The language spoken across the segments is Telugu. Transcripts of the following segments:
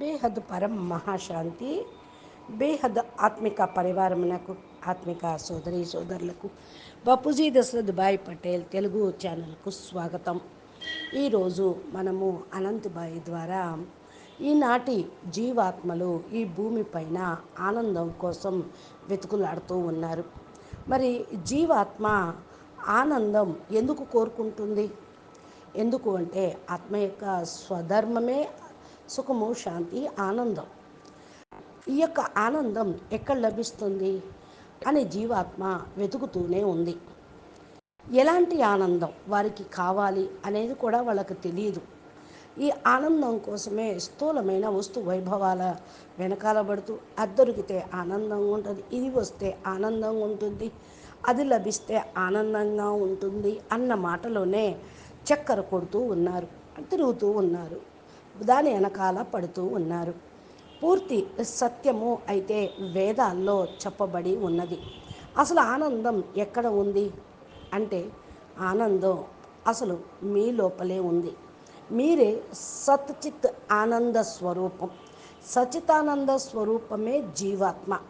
బేహద్ పరం మహాశాంతి బేహద్ ఆత్మిక పరివారమునకు ఆత్మిక సోదరి సోదరులకు బపుజీ దశరథ్ భాయ్ పటేల్ తెలుగు ఛానల్కు స్వాగతం. ఈరోజు మనము అనంతబాయి ద్వారా ఈనాటి జీవాత్మలు ఈ భూమిపైన ఆనందం కోసం వెతుకులాడుతూ ఉన్నారు. మరి జీవాత్మ ఆనందం ఎందుకు కోరుకుంటుంది? ఎందుకు అంటే ఆత్మ యొక్క స్వధర్మమే సుఖము శాంతి ఆనందం. ఈ యొక్క ఆనందం ఎక్కడ లభిస్తుంది? అని జీవాత్మ వెతుకుతూనే ఉంది. ఎలాంటి ఆనందం వారికి కావాలి అనేది కూడా వాళ్ళకి తెలియదు. ఈ ఆనందం కోసమే స్థూలమైన వస్తు వైభవాల వెనకాల పడుతూ అది దొరికితే ఆనందంగా ఉంటుంది ఇది వస్తే ఆనందంగా ఉంటుంది అది లభిస్తే ఆనందంగా ఉంటుంది అన్న మాటలోనే చక్కెర కొడుతూ ఉన్నారు తిరుగుతూ ఉన్నారు. దాని వెనకాల పడుతూ ఉన్నారు. పూర్తి సత్యము అయితే వేదాల్లో చెప్పబడి ఉన్నది. అసలు ఆనందం ఎక్కడ ఉంది? అంటే ఆనందం అసలు మీ లోపలే ఉంది. మీరే సత్చిత్ ఆనంద స్వరూపం. సచితానంద స్వరూపమే జీవాత్మ.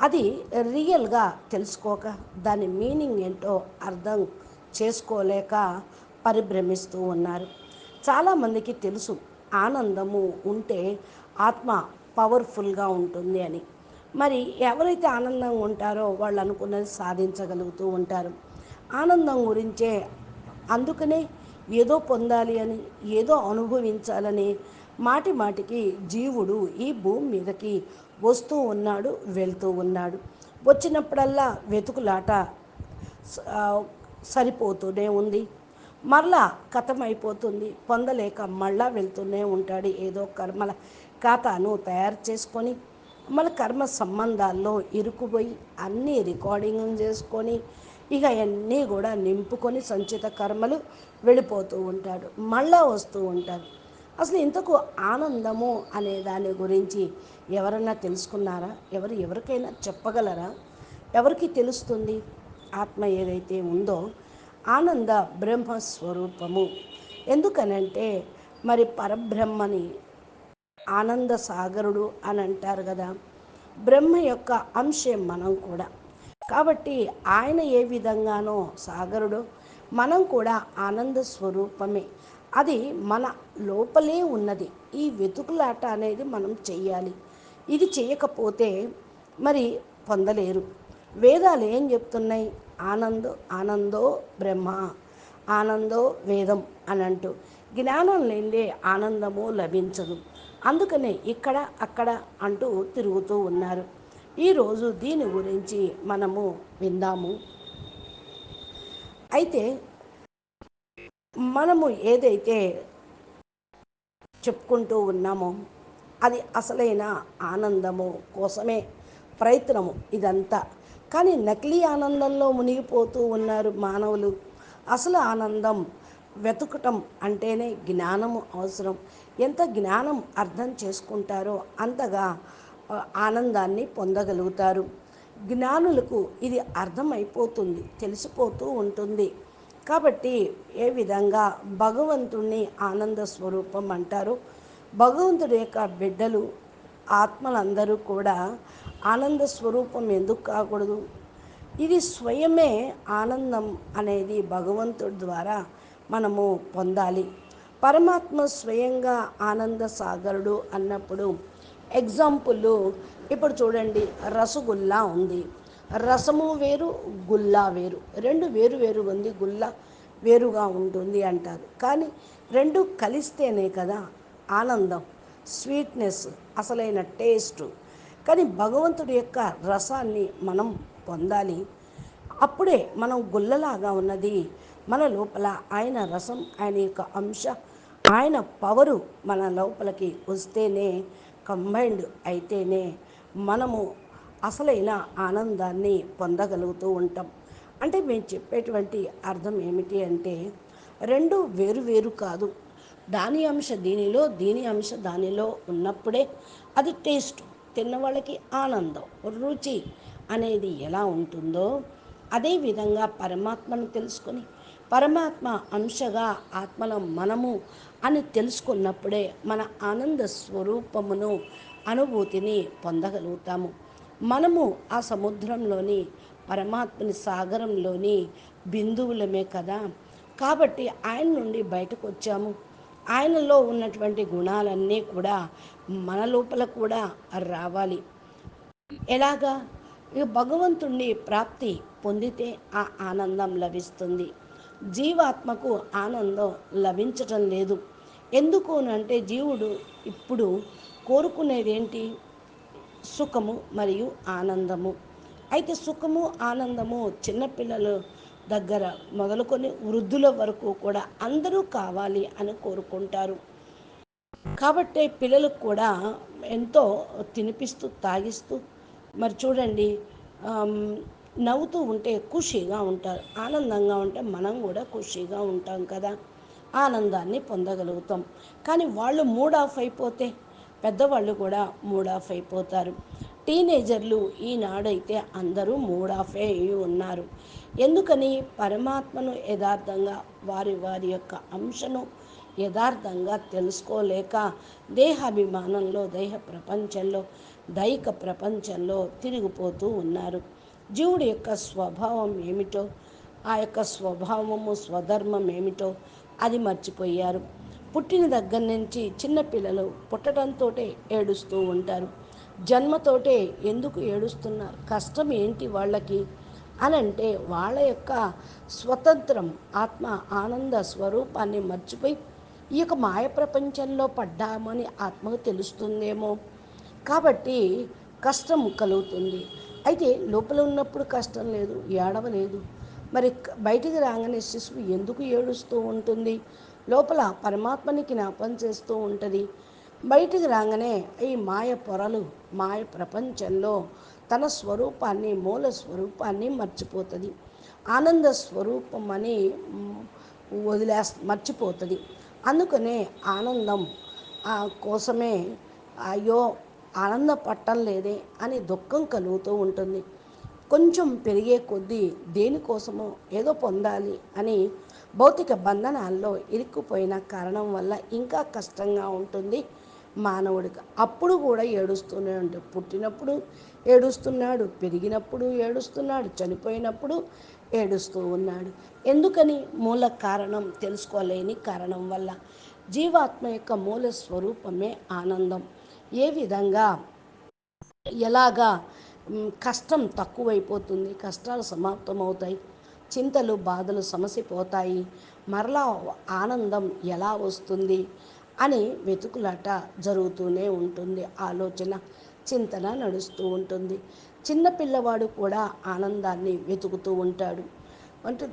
అది రియల్గా తెలుసుకోక దాని మీనింగ్ ఏంటో అర్థం చేసుకోలేక పరిభ్రమిస్తూ ఉన్నారు. చాలామందికి తెలుసు ఆనందము ఉంటే ఆత్మ పవర్ఫుల్గా ఉంటుంది అని. మరి ఎవరైతే ఆనందంగా ఉంటారో వాళ్ళు అనుకున్నది సాధించగలుగుతూ ఉంటారు. ఆనందం గురించే అందుకనే ఏదో పొందాలి అని ఏదో అనుభవించాలని మాటి మాటికి జీవుడు ఈ భూమి మీదకి వస్తూ ఉన్నాడు వెళ్తూ ఉన్నాడు. వచ్చినప్పుడల్లా వెతుకులాట సరిపోతూనే ఉంది. మరలా కథమైపోతుంది. పొందలేక మళ్ళా వెళ్తూనే ఉంటాడు. ఏదో కర్మల ఖాతాను తయారు చేసుకొని మళ్ళీ కర్మ సంబంధాల్లో ఇరుకుపోయి అన్నీ రికార్డింగ్ చేసుకొని ఇక అన్నీ కూడా నింపుకొని సంచిత కర్మలు వెళ్ళిపోతూ ఉంటాడు. మళ్ళా వస్తూ ఉంటాడు. అసలు ఇంతకు ఆనందము అనే దాని గురించి ఎవరన్నా తెలుసుకున్నారా? ఎవరు ఎవరికైనా చెప్పగలరా? ఎవరికి తెలుస్తుంది? ఆత్మ ఏదైతే ఉందో ఆనంద బ్రహ్మస్వరూపము. ఎందుకనంటే మరి పరబ్రహ్మని ఆనంద సాగరుడు అని అంటారు కదా బ్రహ్మ యొక్క అంశం మనం కూడా. కాబట్టి ఆయన ఏ విధంగానో సాగరుడు మనం కూడా ఆనంద స్వరూపమే. అది మన లోపలే ఉన్నది. ఈ వెతుకులాట అనేది మనం చెయ్యాలి. ఇది చేయకపోతే మరి పొందలేరు. వేదాలు ఏం చెప్తున్నాయి? ఆనందో ఆనందో బ్రహ్మ ఆనందో వేదం అని అంటూ జ్ఞానం లేదే ఆనందము లభించదు. అందుకనే ఇక్కడ అక్కడ అంటూ తిరుగుతూ ఉన్నారు. ఈరోజు దీని గురించి మనము విందాము. అయితే మనము ఏదైతే చెప్పుకుంటూ ఉన్నామో అది అసలైన ఆనందము కోసమే ప్రయత్నము ఇదంతా. కానీ నకిలీ ఆనందంలో మునిగిపోతూ ఉన్నారు మానవులు. అసలు ఆనందం వెతుకటం అంటేనే జ్ఞానము అవసరం. ఎంత జ్ఞానం అర్థం చేసుకుంటారో అంతగా ఆనందాన్ని పొందగలుగుతారు. జ్ఞానులకు ఇది అర్థమైపోతుంది తెలిసిపోతూ ఉంటుంది. కాబట్టి ఏ విధంగా భగవంతుణ్ణి ఆనంద స్వరూపం అంటారు? భగవంతుడి యొక్క బిడ్డలు ఆత్మలందరూ కూడా ఆనంద స్వరూపం ఎందుకు కాకూడదు? ఇది స్వయమే ఆనందం అనేది భగవంతుడి ద్వారా మనము పొందాలి. పరమాత్మ స్వయంగా ఆనంద సాగరుడు అన్నప్పుడు ఎగ్జాంపుల్ ఇప్పుడు చూడండి రసగుల్లా ఉంది. రసము వేరు గుల్లా వేరు. రెండు వేరు వేరు ఉంది గుల్లా వేరుగా ఉంటుంది అంటారు. కానీ రెండు కలిస్తేనే కదా ఆనందం. స్వీట్నెస్ అసలైన టేస్ట్. కానీ భగవంతుడి యొక్క రసాన్ని మనం పొందాలి. అప్పుడే మనం గుల్లలాగా ఉన్నది. మన లోపల ఆయన రసం ఆయన యొక్క అంశ ఆయన పవరు మన లోపలికి వస్తేనే కంబైండ్ అయితేనే మనము అసలైన ఆనందాన్ని పొందగలుగుతూ ఉంటాం. అంటే మేము చెప్పేటువంటి అర్థం ఏమిటి అంటే రెండు వేరు వేరు కాదు. దాని అంశ దీనిలో దీని అంశ దానిలో ఉన్నప్పుడే అది టేస్ట్ తిన్న వాళ్ళకి ఆనందం రుచి అనేది ఎలా ఉంటుందో అదేవిధంగా పరమాత్మను తెలుసుకొని పరమాత్మ అంశగా ఆత్మలో మనము అని తెలుసుకున్నప్పుడే మన ఆనంద స్వరూపమును అనుభూతిని పొందగలుగుతాము. మనము ఆ సముద్రంలోని పరమాత్మని సాగరంలోని బిందువులమే కదా. కాబట్టి ఆయన నుండి బయటకు వచ్చాము. ఆయనలో ఉన్నటువంటి గుణాలన్నీ కూడా మన లోపల కూడా రావాలి. ఎలాగా? ఈ భగవంతుణ్ణి ప్రాప్తి పొందితే ఆ ఆనందం లభిస్తుంది. జీవాత్మకు ఆనందం లభించటం లేదు. ఎందుకు అంటే జీవుడు ఇప్పుడు కోరుకునేది ఏంటి సుఖము మరియు ఆనందము. అయితే సుఖము ఆనందము చిన్నపిల్లలు దగ్గర మొదలుకొని వృద్ధుల వరకు కూడా అందరూ కావాలి అని కోరుకుంటారు. కాబట్టి పిల్లలకు కూడా ఎంతో తినిపిస్తూ తాగిస్తూ మరి చూడండి నవ్వుతూ ఉంటే ఖుషీగా ఉంటారు. ఆనందంగా ఉంటే మనం కూడా ఖుషీగా ఉంటాం కదా. ఆనందాన్ని పొందగలుగుతాం. కానీ వాళ్ళు మూడ్ ఆఫ్ అయిపోతే పెద్దవాళ్ళు కూడా మూడ్ ఆఫ్ అయిపోతారు. టీనేజర్లు ఈనాడైతే అందరూ మూడ్ ఆఫ్ అయి ఉన్నారు. ఎందుకని? పరమాత్మను యథార్థంగా వారి వారి యొక్క అంశను యథార్థంగా తెలుసుకోలేక దేహాభిమానంలో దేహ ప్రపంచంలో దైక ప్రపంచంలో తిరిగిపోతూ ఉన్నారు. జీవుడి యొక్క స్వభావం ఏమిటో? ఆ యొక్క స్వభావము స్వధర్మం ఏమిటో? అది మర్చిపోయారు. పుట్టిన దగ్గర నుంచి చిన్నపిల్లలు పుట్టడంతో ఏడుస్తూ ఉంటారు. జన్మతోటే ఎందుకు ఏడుస్తున్నారు? కష్టం ఏంటి వాళ్ళకి? అని అంటే వాళ్ళ యొక్క స్వతంత్రం ఆత్మ ఆనంద స్వరూపాన్ని మర్చిపోయి ఈ యొక్క మాయ ప్రపంచంలో పడ్డామని ఆత్మకు తెలుస్తుందేమో. కాబట్టి కష్టం కలుగుతుంది. అయితే లోపల ఉన్నప్పుడు కష్టం లేదు ఏడవలేదు. మరి బయటికి రాగానే శిశువు ఎందుకు ఏడుస్తూ ఉంటుంది? లోపల పరమాత్మని జ్ఞాపం చేస్తూ ఉంటుంది. బయటికి రాగానే ఈ మాయ పొరలు మాయ ప్రపంచంలో తన స్వరూపాన్ని మూల స్వరూపాన్ని మర్చిపోతుంది. ఆనంద స్వరూపం అని వదిలే మర్చిపోతుంది. అందుకనే ఆనందం కోసమే అయ్యో ఆనంద పట్టం లేదే అని దుఃఖం కలుగుతూ ఉంటుంది. కొంచెం పెరిగే కొద్దీ దేనికోసమో ఏదో పొందాలి అని భౌతిక బంధనాల్లో ఇరుక్కుపోయిన కారణం వల్ల ఇంకా కష్టంగా ఉంటుంది. మానవుడికి. అప్పుడు కూడా ఏడుస్తూనే ఉంటాడు పుట్టినప్పుడు ఏడుస్తున్నాడు పెరిగినప్పుడు ఏడుస్తున్నాడు చనిపోయినప్పుడు ఏడుస్తూ ఉన్నాడు. ఎందుకని? మూల కారణం తెలుసుకోలేని కారణం వల్ల. జీవాత్మ యొక్క మూల స్వరూపమే ఆనందం. ఏ విధంగా? ఎలాగా? కష్టం తక్కువైపోతుంది కష్టాలు సమాప్తమవుతాయి చింతలు బాధలు సమసిపోతాయి. మరలా ఆనందం ఎలా వస్తుంది? అని వెతుకులాట జరుగుతూనే ఉంటుంది. ఆలోచన చింతన నడుస్తూ ఉంటుంది. చిన్న పిల్లవాడు కూడా ఆనందాన్ని వెతుకుతూ ఉంటాడు. అంటే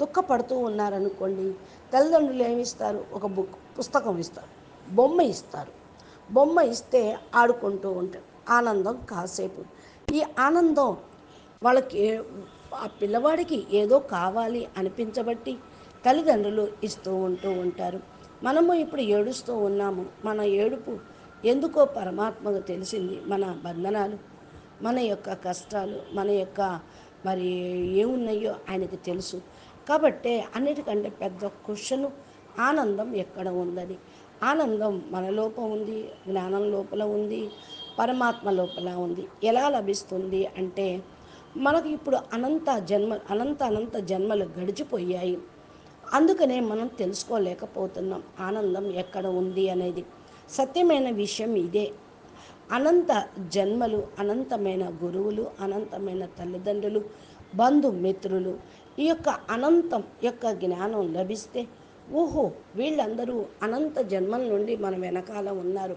దుఃఖపడుతూ ఉన్నారనుకోండి తల్లిదండ్రులు ఏమిస్తారు? ఒక బుక్ పుస్తకం ఇస్తారు బొమ్మ ఇస్తారు. బొమ్మ ఇస్తే ఆడుకుంటూ ఉంటాడు ఆనందం కాసేపు. ఈ ఆనందం వాళ్ళకి ఆ పిల్లవాడికి ఏదో కావాలి అనిపించబట్టి తల్లిదండ్రులు ఇస్తూ ఉంటూ ఉంటారు. మనము ఇప్పుడు ఏడుస్తూ ఉన్నాము. మన ఏడుపు ఎందుకో పరమాత్మకు తెలిసింది. మన బంధనాలు మన యొక్క కష్టాలు మన యొక్క మరి ఏమున్నాయో ఆయనకు తెలుసు. కాబట్టే అన్నిటికంటే పెద్ద క్వశ్చను ఆనందం ఎక్కడ ఉందని ఆనందం మన లోపం ఉంది జ్ఞానం లోపల ఉంది పరమాత్మ లోపల ఉంది. ఎలా లభిస్తుంది అంటే మనకు ఇప్పుడు అనంత జన్మ అనంత అనంత జన్మలు గడిచిపోయాయి. అందుకనే మనం తెలుసుకోలేకపోతున్నాం. ఆనందం ఎక్కడ ఉంది అనేది. సత్యమైన విషయం ఇదే. అనంత జన్మలు అనంతమైన గురువులు అనంతమైన తల్లిదండ్రులు బంధుమిత్రులు ఈ యొక్క అనంతం యొక్క జ్ఞానం లభిస్తే ఓహో వీళ్ళందరూ అనంత జన్మల నుండి మన వెనకాల ఉన్నారు.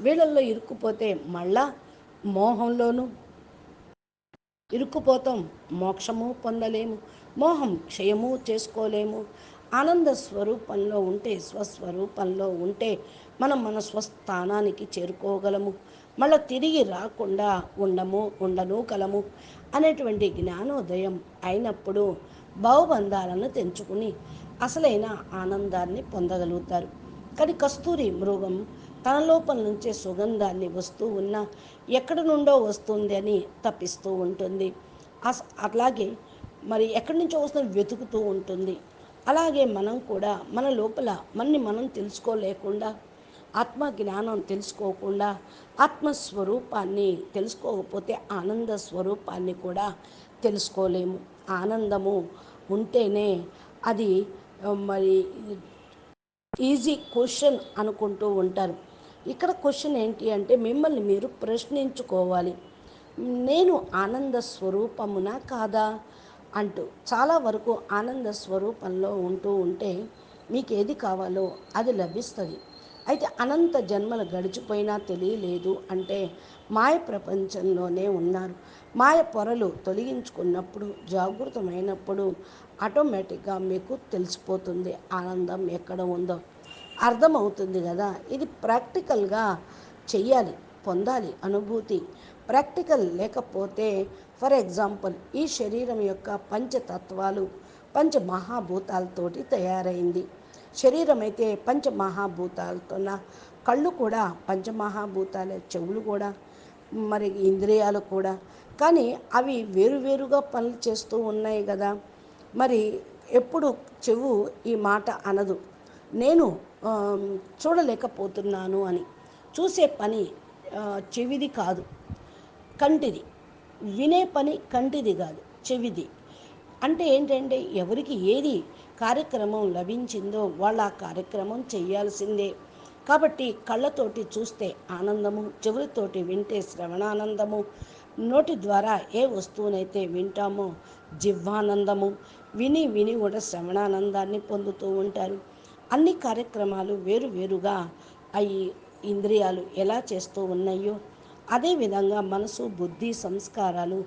వీళ్ళల్లో ఇరుక్కుపోతే మళ్ళా మోహంలోనూ ఇరుక్కుపోతాం. మోక్షము పొందలేము. మోహం క్షయము చేసుకోలేము. ఆనంద స్వరూపంలో ఉంటే స్వస్వరూపంలో ఉంటే మనం మన స్వస్థానానికి చేరుకోగలము. మళ్ళీ తిరిగి రాకుండా ఉండము ఉండను కలము అనేటువంటి జ్ఞానోదయం అయినప్పుడు భావబంధాలను తెంచుకుని అసలైన ఆనందాన్ని పొందగలుగుతారు. కానీ కస్తూరి మృగం తన లోపల నుంచే సుగంధాన్ని వస్తూ ఉన్న ఎక్కడి నుండో వస్తుంది అని తప్పిస్తూ ఉంటుంది. అట్లాగే మరి ఎక్కడి నుంచో వస్తుంది వెతుకుతూ ఉంటుంది. అలాగే మనం కూడా మన లోపల మనని మనం తెలుసుకోలేకుండా ఆత్మ జ్ఞానం తెలుసుకోకుండా ఆత్మస్వరూపాన్ని తెలుసుకోకపోతే ఆనంద స్వరూపాన్ని కూడా తెలుసుకోలేము. ఆనందము ఉంటేనే అది మరి ఈజీ క్వశ్చన్ అనుకుంటూ ఉంటారు. ఇక్కడ క్వశ్చన్ ఏంటి అంటే మిమ్మల్ని మీరు ప్రశ్నించుకోవాలి. నేను ఆనంద స్వరూపమునా కాదా? అంటూ చాలా వరకు ఆనంద స్వరూపంలో ఉంటూ ఉంటే మీకు ఏది కావాలో అది లభిస్తుంది. అయితే అనంత జన్మలు గడిచిపోయినా తెలియలేదు అంటే మాయ ప్రపంచంలోనే ఉన్నారు. మాయ పొరలు తొలగించుకున్నప్పుడు జాగృతమైనప్పుడు ఆటోమేటిక్గా మీకు తెలిసిపోతుంది ఆనందం ఎక్కడ ఉందో. అర్థమవుతుంది కదా? ఇది ప్రాక్టికల్గా చెయ్యాలి పొందాలి అనుభూతి. ప్రాక్టికల్ లేకపోతే ఫర్ ఎగ్జాంపుల్ ఈ శరీరం యొక్క పంచతత్వాలు పంచమహాభూతాలతోటి తయారైంది. శరీరం అయితే పంచమహాభూతాలతో కళ్ళు కూడా పంచమహాభూతాలే చెవులు కూడా మరి ఇంద్రియాలు కూడా. కానీ అవి వేరువేరుగా పనులు చేస్తూ ఉన్నాయి కదా. మరి ఎప్పుడు చెవు ఈ మాట అనదు. నేను చూడలేకపోతున్నాను అని. చూసే పని చెవిది కాదు. కంటిది. వినే పని కంటిది కాదు చెవిది. అంటే ఏంటంటే ఎవరికి ఏది కార్యక్రమం లభించిందో వాళ్ళు ఆ కార్యక్రమం చేయాల్సిందే. కాబట్టి కళ్ళతోటి చూస్తే ఆనందము చెవులతోటి వింటే శ్రవణానందము నోటి ద్వారా ఏ వస్తువునైతే వింటామో జివ్వానందము విని విని కూడా శ్రవణానందాన్ని పొందుతూ ఉంటారు. అన్ని కార్యక్రమాలు వేరు వేరుగా అవి ఇంద్రియాలు ఎలా చేస్తూ ఉన్నాయో అదేవిధంగా మనసు బుద్ధి సంస్కారాలు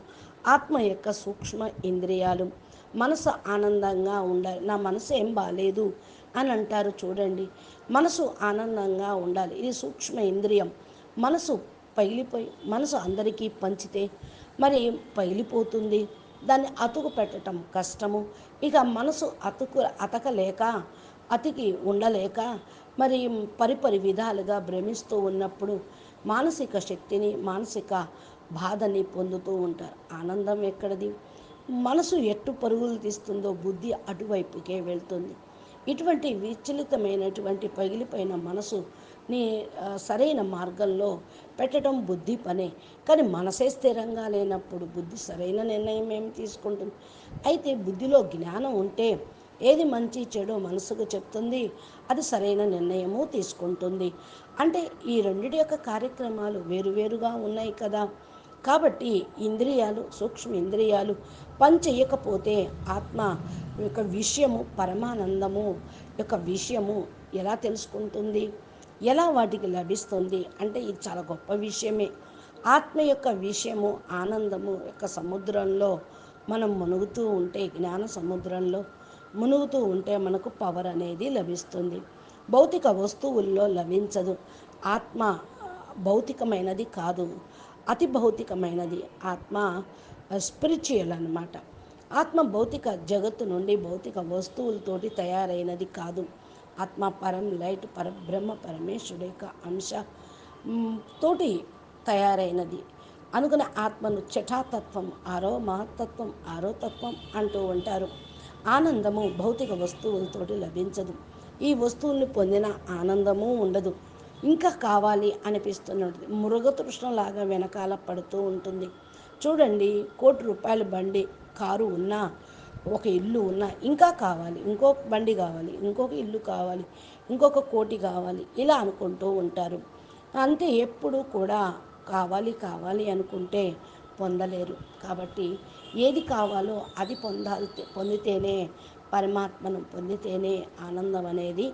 ఆత్మ యొక్క సూక్ష్మ ఇంద్రియాలు మనసు ఆనందంగా ఉండాలి నా మనసు ఏం బాగాలేదు అని అంటారు చూడండి. మనసు ఆనందంగా ఉండాలి. ఇది సూక్ష్మ ఇంద్రియం. మనసు పగిలిపోయి మనసు అందరికీ పంచితే మరి పగిలిపోతుంది? దాన్ని అతుకు పెట్టడం కష్టము. ఇక మనసు అతుకు అతకలేక అతికి ఉండలేక మరి పరిపరి విధాలుగా భ్రమిస్తూ ఉన్నప్పుడు మానసిక శక్తిని మానసిక బాధని పొందుతూ ఉంటారు. ఆనందం ఎక్కడిది? మనసు ఎట్టు పరుగులు తీస్తుందో బుద్ధి అటువైపుకే వెళ్తుంది. ఇటువంటి విచలితమైనటువంటి పగిలిపోయిన మనసుని సరైన మార్గంలో పెట్టడం బుద్ధి పనే. కానీ మనసే స్థిరంగా లేనప్పుడు బుద్ధి సరైన నిర్ణయం ఏమి తీసుకుంటుంది? అయితే బుద్ధిలో జ్ఞానం ఉంటే ఏది మంచి చెడు మనసుకు చెప్తుంది అది సరైన నిర్ణయము తీసుకుంటుంది. అంటే ఈ రెండిటి యొక్క కార్యక్రమాలు వేరువేరుగా ఉన్నాయి కదా. కాబట్టి ఇంద్రియాలు సూక్ష్మ ఇంద్రియాలు పని చేయకపోతే ఆత్మ యొక్క విషయము పరమానందము యొక్క విషయము ఎలా తెలుసుకుంటుంది? ఎలా వాటికి లభిస్తుంది? అంటే ఇది చాలా గొప్ప విషయమే. ఆత్మ యొక్క విషయము ఆనందము యొక్క సముద్రంలో మనం మునుగుతూ ఉంటే జ్ఞాన సముద్రంలో మునుగుతూ ఉంటే మనకు పవర్ అనేది లభిస్తుంది. భౌతిక వస్తువుల్లో లభించదు. ఆత్మ భౌతికమైనది కాదు. అతి భౌతికమైనది ఆత్మ స్పిరిచువల్ అనమాట ఆత్మ భౌతిక జగత్తు నుండి భౌతిక వస్తువులతోటి తయారైనది కాదు. ఆత్మ పరం లైట్ పరబ్రహ్మ పరమేశ్వరు యొక్క అంశ తోటి తయారైనది. అనుకున్న ఆత్మను చటాతత్వం ఆరో మహత్తత్వం ఆరో తత్వం అంటూ ఉంటారు. ఆనందము భౌతిక వస్తువులతోటి లభించదు. ఈ వస్తువుల్ని పొందిన ఆనందము ఉండదు. ఇంకా కావాలి అనిపిస్తున్నది. మృగతృష్ణలాగా వెనకాల పడుతూ ఉంటుంది. చూడండి కోటి రూపాయల బండి కారు ఉన్నా ఒక ఇల్లు ఉన్నా ఇంకా కావాలి. ఇంకొక బండి కావాలి ఇంకొక ఇల్లు కావాలి ఇంకొక కోటి కావాలి ఇలా అనుకుంటూ ఉంటారు. అంతే ఎప్పుడు కూడా కావాలి కావాలి అనుకుంటే పొందలేరు. కాబట్టి ఏది కావాలో అది పొందాలి పొందితేనే పరమాత్మను పొందితేనే ఆనందం అనేది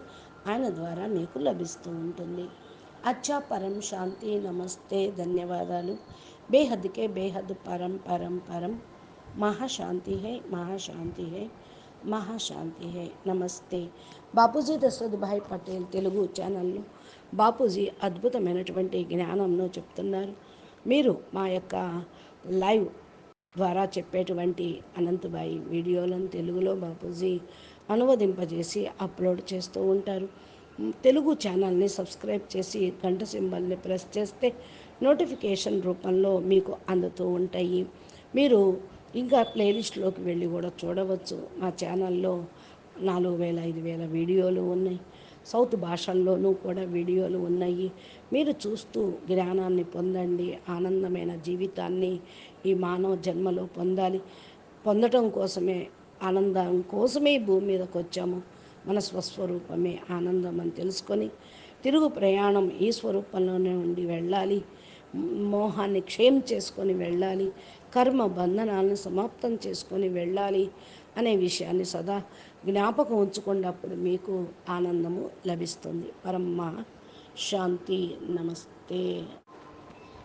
ఆయన ద్వారా మీకు లభిస్తూ ఉంటుంది. అచ్చా పరం శాంతి నమస్తే. ధన్యవాదాలు. బేహద్కే బేహద్ పరం పరం పరం. మహాశాంతి హై మహాశాంతి హై మహాశాంతి హై. నమస్తే. బాపూజీ దశరథ్ భాయ్ పటేల్ తెలుగు ఛానల్లో బాపూజీ అద్భుతమైనటువంటి జ్ఞానంను చెప్తున్నారు. మీరు మా యొక్క లైవ్ ద్వారా చెప్పేటువంటి అనంతబాయి వీడియోలను తెలుగులో బాపూజీ అనువదింపజేసి అప్లోడ్ చేస్తూ ఉంటారు. తెలుగు ఛానల్ని సబ్స్క్రైబ్ చేసి గంట సింబల్ని ప్రెస్ చేస్తే నోటిఫికేషన్ రూపంలో మీకు అందుతూ ఉంటాయి. మీరు ఇంకా ప్లేలిస్ట్లోకి వెళ్ళి కూడా చూడవచ్చు. మా ఛానల్లో నాలుగు వేల ఐదు వేల వీడియోలు ఉన్నాయి. సౌత్ భాషల్లోనూ కూడా వీడియోలు ఉన్నాయి. మీరు చూస్తూ జ్ఞానాన్ని పొందండి ఆనందమైన జీవితాన్ని ఈ మానవ జన్మలో పొందాలి. పొందటం కోసమే ఆనందం కోసమే భూమి మీదకి వచ్చాము. మన స్వస్వరూపమే ఆనందం అని తెలుసుకొని తిరుగు ప్రయాణం ఈ స్వరూపంలోనే ఉండి వెళ్ళాలి. మోహాన్ని క్షయం చేసుకొని వెళ్ళాలి. కర్మ బంధనాలను సమాప్తం చేసుకొని వెళ్ళాలి అనే విషయాన్ని సదా జ్ఞాపకం ఉంచుకున్నప్పుడు మీకు ఆనందము లభిస్తుంది. పరమ శాంతి నమస్తే.